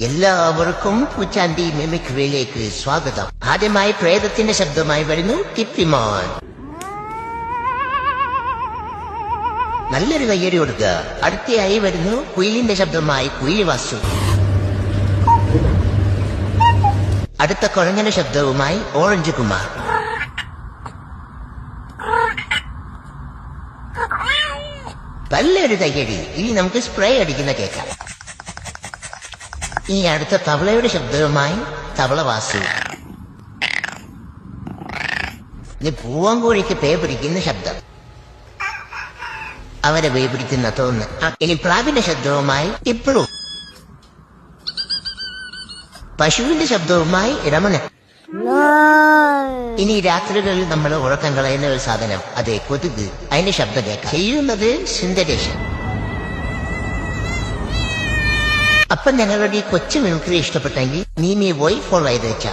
എല്ലാവർക്കും പൂച്ചാണ്ടി മിമിക്രിയിലേക്ക് സ്വാഗതം. ആദ്യമായി പ്രേതത്തിന്റെ ശബ്ദമായി വരുന്നു ടിപ്പിമോൻ. നല്ലൊരു കയ്യടി കൊടുക്കുക അടുത്തയായി വരുന്നു കുയിലിന്റെ ശബ്ദമായി കുയിൽ വാസു അടുത്ത കുഴഞ്ഞന്റെ ശബ്ദവുമായി ഓറഞ്ച് കുമാർ. നല്ലൊരു കയ്യടി. ഇനി നമുക്ക് സ്പ്രേ അടിക്കുന്ന കേൾക്കാം. ഇനി അടുത്ത തവളയുടെ ശബ്ദവുമായി തവള വാസു ഇനി പൂവങ്കോഴിക്ക് പേ പിടിക്കുന്ന ശബ്ദം. അവരെ പേ പിടിക്കുന്ന തോന്ന്. ഇനി പ്രാവിന്റെ ശബ്ദവുമായി ഇപ്പോഴും പശുവിന്റെ ശബ്ദവുമായി ഇടമന ഇനി രാത്രികളിൽ നമ്മൾ ഉറക്കം കളയുന്ന ഒരു സാധനം. അതെ കൊതുക്. അതിന്റെ ശബ്ദം കേൾക്കാം. ചെയ്യുന്നത് സുന്ദരേശൻ. അപ്പൊ ഞങ്ങളുടെ ഈ കൊച്ചു മിമിക്രി ഇഷ്ടപ്പെട്ടെങ്കിൽ നീ മീ വോയി ഫോളോ ചെയ്ത് വെച്ചാ